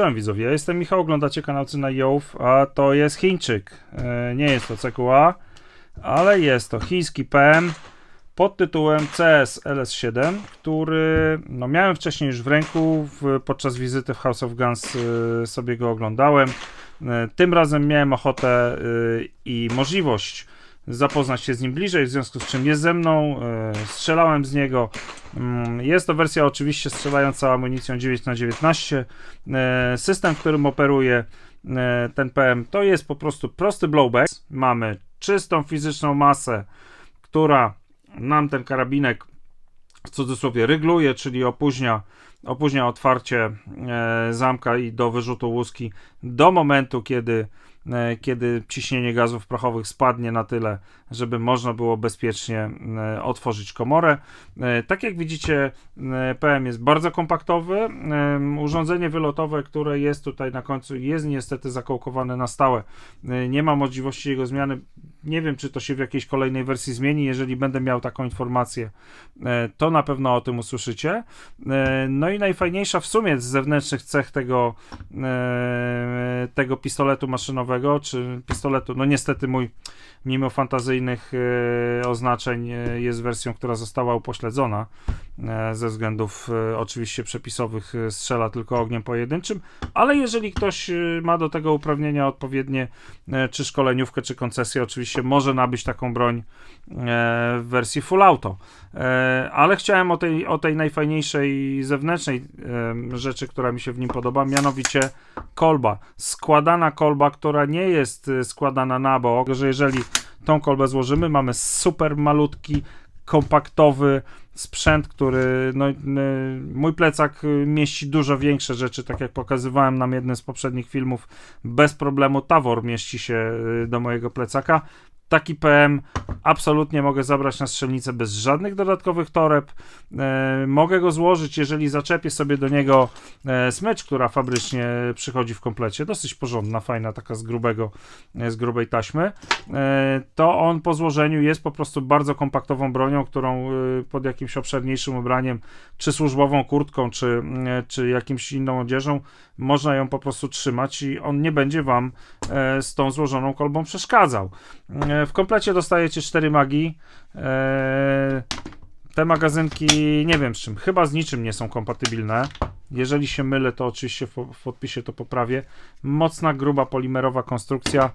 Czołem widzowie, ja jestem Michał, oglądacie kanał Cyna Jołów, a to jest Chińczyk. E, nie jest to CQA, ale jest to chiński PM pod tytułem CS LS7, który no, miałem wcześniej już w ręku, w, podczas wizyty w House of Guns e, sobie go oglądałem. E, tym razem miałem ochotę i możliwość zapoznać się z nim bliżej, w związku z czym jest ze mną, e, strzelałem z niego. Mm, Jest to wersja oczywiście strzelająca amunicją 9x19. E, System, w którym operuje e, ten PM, to jest po prostu prosty blowback. Mamy czystą fizyczną masę, która nam ten karabinek w cudzysłowie rygluje, czyli opóźnia, opóźnia otwarcie e, zamka i do wyrzutu łuski do momentu, kiedy, e, kiedy ciśnienie gazów prochowych spadnie na tyle, żeby można było bezpiecznie e, otworzyć komorę. Tak jak widzicie, PM jest bardzo kompaktowy. Urządzenie wylotowe, które jest tutaj na końcu, jest niestety zakołkowane na stałe. Nie ma możliwości jego zmiany. Nie wiem, czy to się w jakiejś kolejnej wersji zmieni. Jeżeli będę miał taką informację, e, to na pewno o tym usłyszycie. E, No i najfajniejsza w sumie z zewnętrznych cech tego, e, tego pistoletu maszynowego, czy pistoletu, no niestety mój mimo fantazyjnych oznaczeń jest wersją, która została upośledzona ze względów oczywiście przepisowych strzela tylko ogniem pojedynczym, ale jeżeli ktoś ma do tego uprawnienia odpowiednie, czy szkoleniówkę, czy koncesję, oczywiście może nabyć taką broń e, w wersji full auto. E, Ale chciałem o tej, o tej najfajniejszej zewnętrznej em, rzeczy, która mi się w nim podoba, mianowicie kolba. Składana kolba, która nie jest e, składana na bok, że jeżeli tą kolbę złożymy, mamy super malutki, kompaktowy sprzęt, który no, y, mój plecak y, mieści dużo większe rzeczy, tak jak pokazywałem nam jednym z poprzednich filmów, bez problemu Tawor mieści się y, do mojego plecaka. Taki PM absolutnie mogę zabrać na strzelnicę bez żadnych dodatkowych toreb. E, mogę go złożyć, jeżeli zaczepię sobie do niego e, smycz, która fabrycznie przychodzi w komplecie. Dosyć porządna, fajna, taka z grubego, e, z grubej taśmy. E, to on po złożeniu jest po prostu bardzo kompaktową bronią, którą e, pod jakimś obszerniejszym ubraniem, czy służbową kurtką, czy, e, czy jakimś inną odzieżą, można ją po prostu trzymać i on nie będzie wam e, z tą złożoną kolbą przeszkadzał. E, W komplecie dostajecie 4 magii. E, Te magazynki nie wiem z czym, chyba z niczym nie są kompatybilne. Jeżeli się mylę, to oczywiście w, w podpisie to poprawię. Mocna, gruba, polimerowa konstrukcja.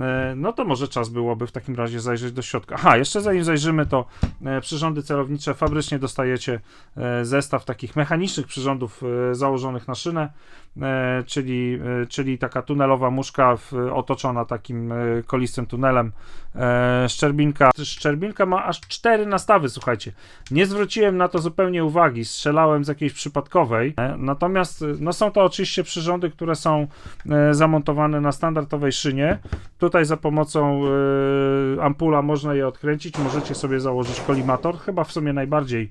E, No to może czas byłoby w takim razie zajrzeć do środka. Aha, jeszcze zanim zajrzymy, to e, przyrządy celownicze. Fabrycznie dostajecie e, zestaw takich mechanicznych przyrządów założonych na szynę, czyli, czyli taka tunelowa muszka otoczona takim kolistym tunelem. Szczerbinka. Szczerbinka ma aż cztery nastawy, słuchajcie. Nie zwróciłem na to zupełnie uwagi, strzelałem z jakiejś przypadkowej. Natomiast e, no są to oczywiście przyrządy, które są e, zamontowane na standardowej szynie. Tutaj za pomocą e, ampula można je odkręcić, możecie sobie założyć kolimator. Chyba w sumie najbardziej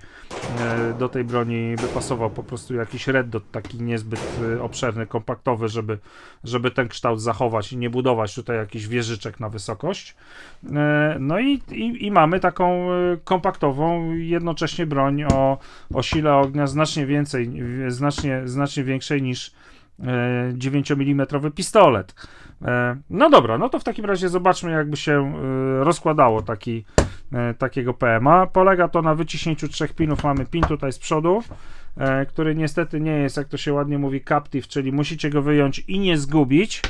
do tej broni by pasował po prostu jakiś red dot, taki niezbyt obszerny, kompaktowy, żeby, żeby ten kształt zachować i nie budować tutaj jakichś wieżyczek na wysokość. No i, i, i mamy taką kompaktową, jednocześnie broń o, o sile ognia znacznie więcej, w- znacznie, znacznie większej niż e, 9 mm pistolet. E, No dobra, no to w takim razie zobaczmy, jakby się e, rozkładało taki, e, takiego PMA. Polega to na wyciśnięciu trzech pinów. Mamy pin tutaj z przodu, e, który niestety nie jest, jak to się ładnie mówi, captive, czyli musicie go wyjąć i nie zgubić.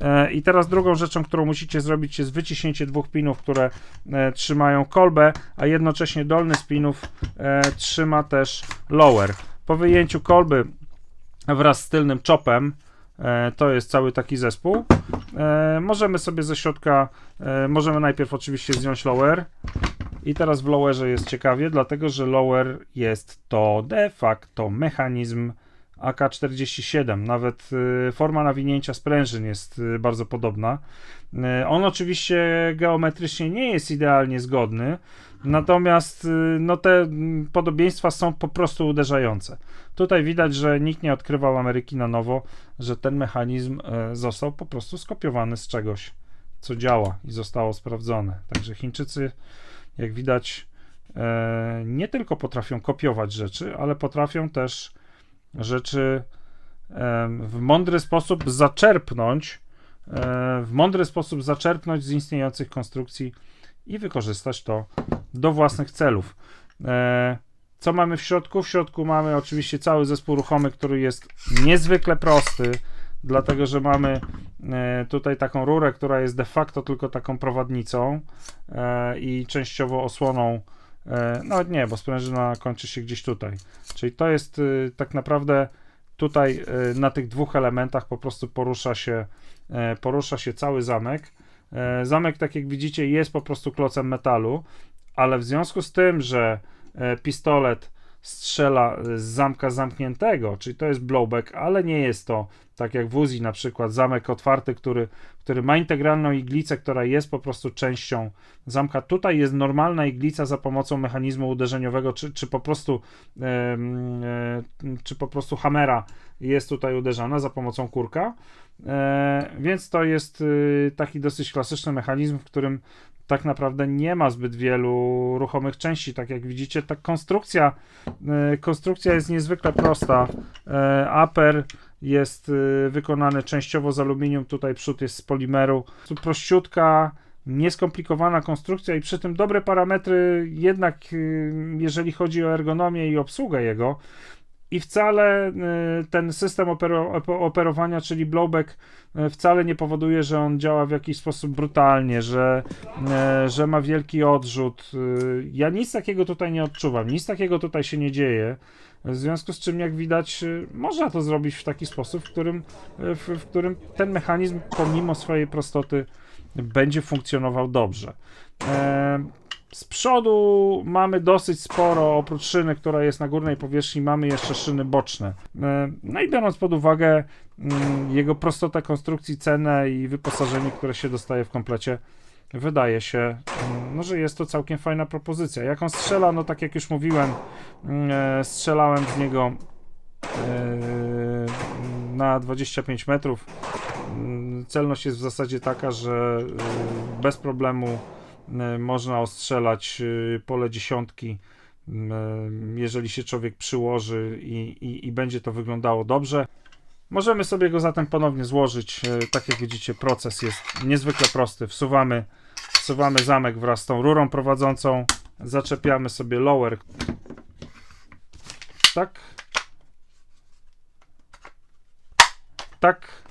E, I teraz drugą rzeczą, którą musicie zrobić jest wyciśnięcie dwóch pinów, które e, trzymają kolbę, a jednocześnie dolny z pinów e, trzyma też lower. Po wyjęciu kolby wraz z tylnym chopem, e, to jest cały taki zespół, e, możemy sobie ze środka, e, możemy najpierw oczywiście zdjąć lower. I teraz w lowerze jest ciekawie, dlatego że lower jest to de facto mechanizm AK-47. Nawet y, forma nawinięcia sprężyn jest y, bardzo podobna. Y, On oczywiście geometrycznie nie jest idealnie zgodny, natomiast no, te podobieństwa są po prostu uderzające. Tutaj widać, że nikt nie odkrywał Ameryki na nowo, że ten mechanizm został po prostu skopiowany z czegoś, co działa i zostało sprawdzone. Także Chińczycy, jak widać, nie tylko potrafią kopiować rzeczy, ale potrafią też rzeczy w mądry sposób zaczerpnąć, e, w mądry sposób zaczerpnąć z istniejących konstrukcji i wykorzystać to do własnych celów. E, Co mamy w środku? W środku mamy oczywiście cały zespół ruchomy, który jest niezwykle prosty, dlatego że mamy e, tutaj taką rurę, która jest de facto tylko taką prowadnicą i częściowo osłoną. E, Nawet nie, bo sprężyna kończy się gdzieś tutaj. Czyli to jest y, tak naprawdę tutaj y, na tych dwóch elementach po prostu porusza się, e, porusza się cały zamek. E, Zamek, tak jak widzicie, jest po prostu klocem metalu, ale w związku z tym, że pistolet strzela z zamka zamkniętego, czyli to jest blowback, ale nie jest to tak jak w Uzi na przykład zamek otwarty, który, który ma integralną iglicę, która jest po prostu częścią zamka. Tutaj jest normalna iglica za pomocą mechanizmu uderzeniowego, czy, czy po prostu em, e, czy po prostu hamera jest tutaj uderzana za pomocą kurka. E, więc to jest y, taki dosyć klasyczny mechanizm, w którym tak naprawdę nie ma zbyt wielu ruchomych części. Tak jak widzicie, ta konstrukcja, y, konstrukcja jest niezwykle prosta. E, Aper jest y, wykonany częściowo z aluminium, tutaj przód jest z polimeru. Prościutka, nieskomplikowana konstrukcja i przy tym dobre parametry jednak y, jeżeli chodzi o ergonomię i obsługę jego. I wcale y, ten system operowania, czyli blowback, wcale nie powoduje, że on działa w jakiś sposób brutalnie, że, że ma wielki odrzut. Ja nic takiego tutaj nie odczuwam, nic takiego tutaj się nie dzieje. W związku z czym, jak widać, y, można to zrobić w taki sposób, w którym, y, w, w którym ten mechanizm, pomimo swojej prostoty, będzie funkcjonował dobrze. E, z przodu mamy dosyć sporo, oprócz szyny, która jest na górnej powierzchni, mamy jeszcze szyny boczne. E, No i biorąc pod uwagę mm, jego prostotę konstrukcji, cenę i wyposażenie, które się dostaje w komplecie, wydaje się, mm, no, że jest to całkiem fajna propozycja. Jak on strzela, no tak jak już mówiłem, mm, e, strzelałem w niego e, na 25 metrów. Mm, Celność jest w zasadzie taka, że e, bez problemu można ostrzelać pole dziesiątki, mm, jeżeli się człowiek przyłoży i, i, i będzie to wyglądało dobrze. Możemy sobie go zatem ponownie złożyć. E, Tak jak widzicie, proces jest niezwykle prosty. Wsuwamy, wsuwamy zamek wraz z tą rurą prowadzącą, zaczepiamy sobie lower. Tak. Tak.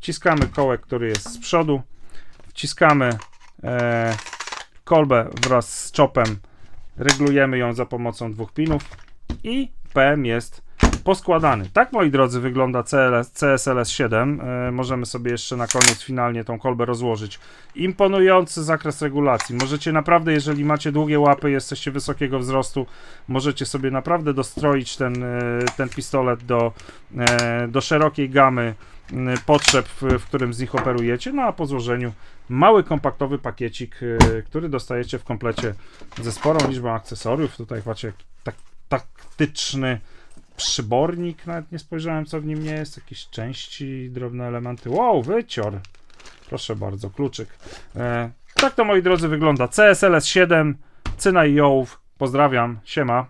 Wciskamy kołek, który jest z przodu. Wciskamy e, kolbę wraz z czopem. Regulujemy ją za pomocą dwóch pinów i PM jest poskładany. Tak, moi drodzy, wygląda CLS, CSLS 7. E, możemy sobie jeszcze na koniec finalnie tą kolbę rozłożyć. Imponujący zakres regulacji. Możecie naprawdę, jeżeli macie długie łapy, jesteście wysokiego wzrostu, możecie sobie naprawdę dostroić ten, e, ten pistolet do, e, do szerokiej gamy potrzeb, w, w którym z nich operujecie. No a po złożeniu mały kompaktowy pakiecik, e, który dostajecie w komplecie ze sporą liczbą akcesoriów. Tutaj macie tak, taktyczny przybornik, nawet nie spojrzałem co w nim nie jest, jakieś części, drobne elementy. Wow, wycior. Proszę bardzo, kluczyk. E, tak to moi drodzy wygląda CSLS 7, Cyna i Jołów. Pozdrawiam, siema.